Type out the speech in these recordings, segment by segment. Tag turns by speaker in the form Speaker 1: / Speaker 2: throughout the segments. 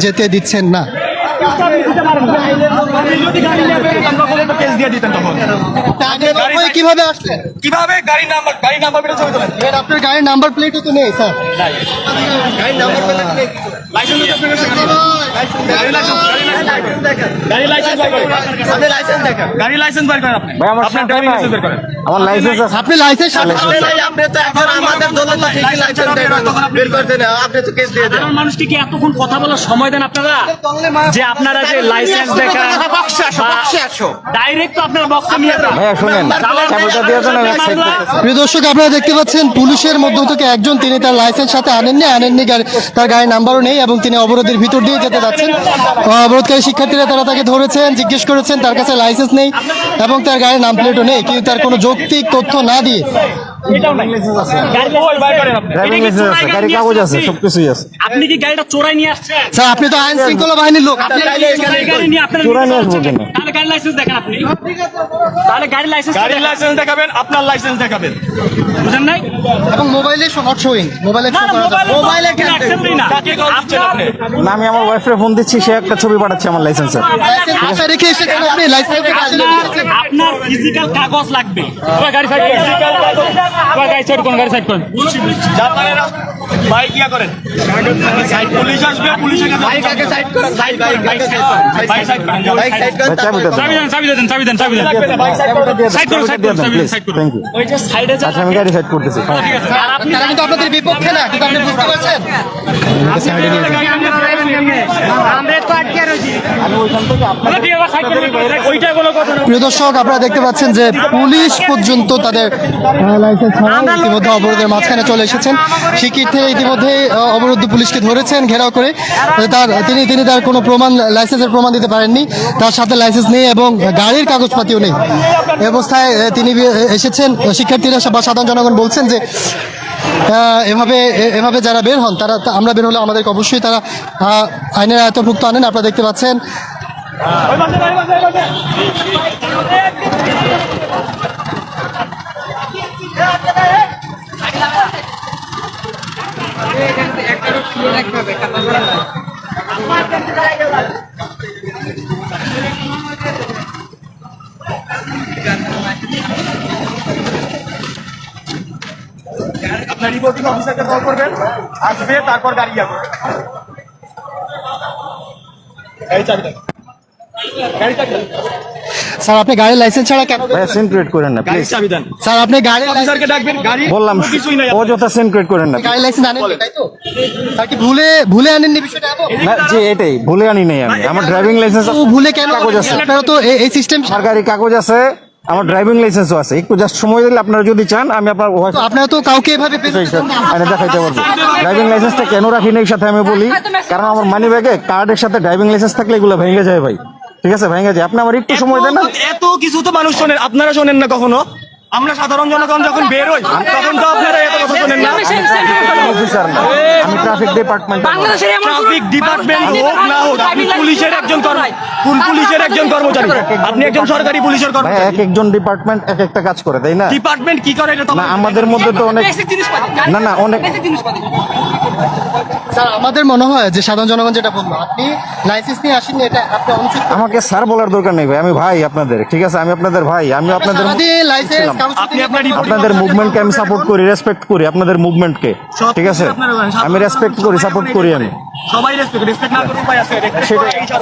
Speaker 1: যেতে দিচ্ছেন না। কীভাবে আসলেন?
Speaker 2: কীভাবে? গাড়ি নাম্বার গাড়ি নাম্বার পেটে ছবি তোলেন
Speaker 1: আপনার গাড়ির নাম্বার প্লেটও তো নেই স্যার
Speaker 2: গাড়ি নাম্বার পেটে নেই। লাইসেন্স? গাড়ি গাড়ি
Speaker 3: দেখেন।
Speaker 2: গাড়ি লাইসেন্স বের করেন আপনি। আপনার ড্রাইভিং লাইসেন্স বের করেন।
Speaker 4: আমার লাইসেন্স আছে।
Speaker 1: আপনি লাইসেন্স
Speaker 3: আপনি নাই, আপনি তো এখন আমাদের দলের তো ঠিকই লাইসেন্স দেখবেন বের করতে না আপনি তো কেস দিয়ে দেন।
Speaker 5: সাধারণ মানুষকে কি এতক্ষণ কথা বলার সময় দেন আপনারা? যে আপনারা যে লাইসেন্স দেখা ডাইরেক্ট তো আপনার বক্স নিয়ে যান।
Speaker 4: ভাইয়া শুনেন চাবিটা দিয়ে দেন
Speaker 1: প্রিয় দর্শক আপনারা দেখতে পাচ্ছেন পুলিশের মধ্য থেকে একজন তিনি তার লাইসেন্স সাথে আনেননি আনেননি তার গাড়ির নাম্বারও নেই এবং তিনি অবরোধের ভিতর দিয়ে যেতে যাচ্ছেন। অবরোধকারী শিক্ষার্থীরা তারা তাকে ধরেছেন জিজ্ঞেস করেছেন তার কাছে লাইসেন্স নেই এবং তার গাড়ির নাম প্লেটও নেই কিন্তু তার কোনো যৌক্তিক তথ্য না দিয়ে।
Speaker 4: ড্রাইভিং লাইসেন্স আছে কাগজ আছে? সবকিছুই আছে।
Speaker 5: আপনি কি গাড়িটা চোরাই নিয়ে আসছেন?
Speaker 1: স্যার আপনি তো আইন শৃঙ্খলা বাহিনীর লোক।
Speaker 5: আপনি গাড়ি নিয়ে আপনারা
Speaker 4: চোরাই নিয়ে আসব কেন?
Speaker 5: তাহলে গাড়ি লাইসেন্স দেখেন আপনি। তাহলে গাড়ি লাইসেন্স
Speaker 2: গাড়ি লাইসেন্স দেখাবেন আপনার লাইসেন্স দেখাবেন।
Speaker 5: বুঝেন নাই?
Speaker 1: এবং মোবাইলে নট শোয়িং মোবাইলে
Speaker 5: না না মোবাইলে
Speaker 3: মোবাইলে কেন
Speaker 5: না।
Speaker 2: কাকে কল দিচ্ছেন আপনি?
Speaker 4: না আমি আমার ওয়াইফরে ফোন দিচ্ছি সে একটা ছবি পাঠাচ্ছে আমার লাইসেন্সের
Speaker 1: আশা রেখে এসেছেন আপনি লাইসেন্স
Speaker 5: আপনার আপনার ফিজিক্যাল কাগজ লাগবে। ওই গাড়ি সাইড করুন। ওই গাড়ি সাইড করুন গাড়ি সাইড করুন।
Speaker 2: জাপানের বাইক ইয়া করেন। পুলিশ আসবে পুলিশের কাছে
Speaker 3: বাইক আগে সাইড করেন বাইক বাইক
Speaker 2: বাইক সাইড করেন। বাইক সাইড করেন।
Speaker 3: বাইক সাইড করেন
Speaker 5: চাবি দেন চাবি দেন চাবি দেন চাবি দেন সাইড করুন। সাইড করুন চাবি দেন সাইড করুন
Speaker 4: থ্যাংক ইউ
Speaker 5: ওই যে সাইডে যা
Speaker 4: আচ্ছা আমি গাড়ি সাইড করতেছি।
Speaker 5: ঠিক আছে আর আপনি
Speaker 1: তারা কিন্তু আপনাদের বিপক্ষে না কিন্তু আপনি বুঝতে পারছেন।
Speaker 5: আমরা তো আটকে রয়েছি ঠিক আছে সাইড করুন ওইটা কোনো কথা না।
Speaker 1: প্রিয় দর্শক আপনারা দেখতে পাচ্ছেন যে পুলিশ পর্যন্ত তাদের লাইসেন্স ইতিমধ্যে অবরোধের মাঝখানে চলে এসেছেন। শিক্ষার্থীরা ইতিমধ্যে আহ, অবরুদ্ধ পুলিশকে ধরেছেন ঘেরাও করে তার, তিনি তিনি তার কোনো প্রমাণ, লাইসেন্সের প্রমাণ দিতে পারেননি। তার সাথে লাইসেন্স নেই এবং গাড়ির কাগজপাতিও নেই। অবস্থায় তিনি এসেছেন। শিক্ষার্থীরা বা সাধারণ জনগণ বলছেন যে এভাবে এভাবে যারা বের হন, তারা আমরা বের হলে আমাদেরকে অবশ্যই তারা আইনের আয়তভুক্ত আনেন। আপনারা দেখতে পাচ্ছেন।
Speaker 2: আপনার রিপোর্টিং অফিসারকে কল করবেন আসবে তারপর গাড়ি করবে এই চাবিটা। গাড়ি চাবি
Speaker 1: স্যার আপনি গাড়ির লাইসেন্স ছাড়া কেন
Speaker 4: ভাইয়া সিন ক্রিয়েট করেন না প্লিজ
Speaker 2: চাবি দেন।
Speaker 1: স্যার আপনি গাড়ির
Speaker 2: অফিসারকে ডাকবেন গাড়ি
Speaker 4: বললাম
Speaker 2: কিছুই নাই।
Speaker 4: অযথা সিন ক্রিয়েট করেন না
Speaker 1: গাড়ি লাইসেন্স আনেননি তাই তো? স্যার কি ভুলে ভুলে আনেননি বিষয়টা
Speaker 4: না জি এটাই ভুলে আনি নাই আমি। আমার ড্রাইভিং লাইসেন্স
Speaker 1: ভুলে কেন
Speaker 4: কাগজ আছে।
Speaker 1: আপনারা তো এই- সিস্টেম
Speaker 4: গাড়ি কাগজ আছে আমার ড্রাইভিং লাইসেন্সও আছে। একটু জাস্ট সময় দিলে আপনারা যদি চান আমি আপনার
Speaker 1: আপনারা তো কাউকে এভাবে
Speaker 4: আমি দেখাইতে পারব ড্রাইভিং লাইসেন্সটা কেন রাখি না এই সাথে আমি বলি? কারণ আমার মানি ব্যাগে কার্ডের সাথে ড্রাইভিং লাইসেন্স থাকলে এগুলো ভেঙে যায় ভাই। ঠিক আছে ভেঙে যায় আপনি আমার একটু সময় দেন না।
Speaker 2: এত- কিছু তো মানুষ শোনেন আপনারা শোনেন না কখনো? আমরা সাধারণ জনগণ যখন বের হই তখন তো আপনারা এত কথা শোনেন না।
Speaker 4: অফিসার না। আমি ট্রাফিক ডিপার্টমেন্ট
Speaker 2: ট্রাফিক ডিপার্টমেন্ট হোক না হোক আপনি পুলিশের একজন কর্ম কোন পুলিশের একজন কর্মচারী? আপনি একজন সরকারি পুলিশের কর্মচারী।
Speaker 4: এক একজন ডিপার্টমেন্ট এক একটা কাজ করে তাই না?
Speaker 2: ডিপার্টমেন্ট কি করে এটা তো
Speaker 4: না আমাদের মধ্যে তো অনেক না না অনেক
Speaker 1: স্যার আমাদের মনে হয় যে সাধারণ জনগণ যেটা বলল আপনি লাইসেন্স নিয়ে আসেননি এটা আপনি অনুচিত
Speaker 4: আমাকে স্যার বলার দরকার নেই ভাই আমি ভাই আপনাদের ঠিক আছে? আমি আপনাদের ভাই আমি আপনাদের আপনাদের মুভমেন্টকে আমি সাপোর্ট করি রেসপেক্ট করি আপনাদের মুভমেন্টকে ঠিক আছে? আমি রেসপেক্ট করি সাপোর্ট করি আমি।
Speaker 2: সবাই রেসপেক্ট রেসপেক্ট না করে উপায় আছে।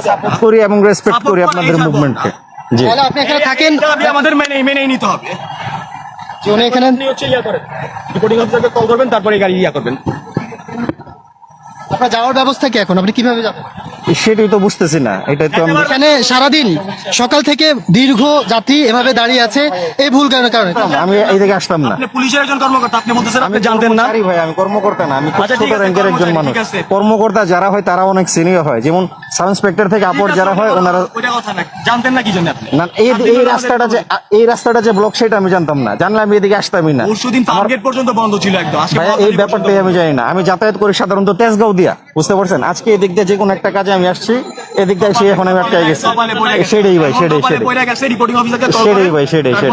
Speaker 4: সাপোর্ট করি এবং রেসপেক্ট করি আপনাদের মুভমেন্টকে জি।
Speaker 1: তাহলে আপনি এখানে থাকেন।
Speaker 2: আপনি আমাদের মেনে মেনেই নিতে হবে।
Speaker 1: উনি এখানে
Speaker 2: হচ্ছে ইয়া করেন। রিপোর্টিং অফিসারকে কল করবেন তারপরে গাড়ি ইয়া করবেন।
Speaker 1: আপনার যাওয়ার ব্যবস্থা কি এখন? আপনি কীভাবে যাবেন?
Speaker 4: সেটাই তো বুঝতেছি না। এটাই তো আমি
Speaker 1: এখানে সারাদিন সকাল থেকে দীর্ঘ যাত্রী এভাবে দাঁড়িয়ে আছে এই ভুল কারণে কারণে।
Speaker 4: আমি এইদিকে আসতাম না।
Speaker 2: পুলিশের একজন কর্মকর্তা আপনি বলতেছেন আপনি জানতেন না।
Speaker 4: ভাই আমি কর্মকর্তা না আমি খুব
Speaker 2: আচ্ছা,
Speaker 4: ছোট র্যাঙ্কের একজন মানুষ। কর্মকর্তা যারা হয় তারা অনেক সিনিয়র হয়। যেমন সাব ইন্সপেক্টর থেকে আপর যারা হয় ওনারা
Speaker 2: ওইটা কথা না। জানতেন না কি জন্য আপনি?
Speaker 4: না এই এই রাস্তাটা যে এই রাস্তাটা যে ব্লক সেটা আমি জানতাম না। জানলে আমি এদিকে আসতামই না।
Speaker 2: পরশুদিন ফার্ম গেট পর্যন্ত বন্ধ ছিল একদম। আজকে
Speaker 4: এই ব্যাপারটাই আমি জানি না। আমি যাতায়াত করি সাধারণত তেজগাঁও দিয়া বুঝতে পারছেন? আজকে এদিক দিয়ে যে কোনো একটা কাজে আমি আসছি এদিক দিয়ে এসে এখন আমি আটকে গেছি। সেটাই ভাই সেটাই সেটাই সেটাই ভাই, সেটাই, সেটাই।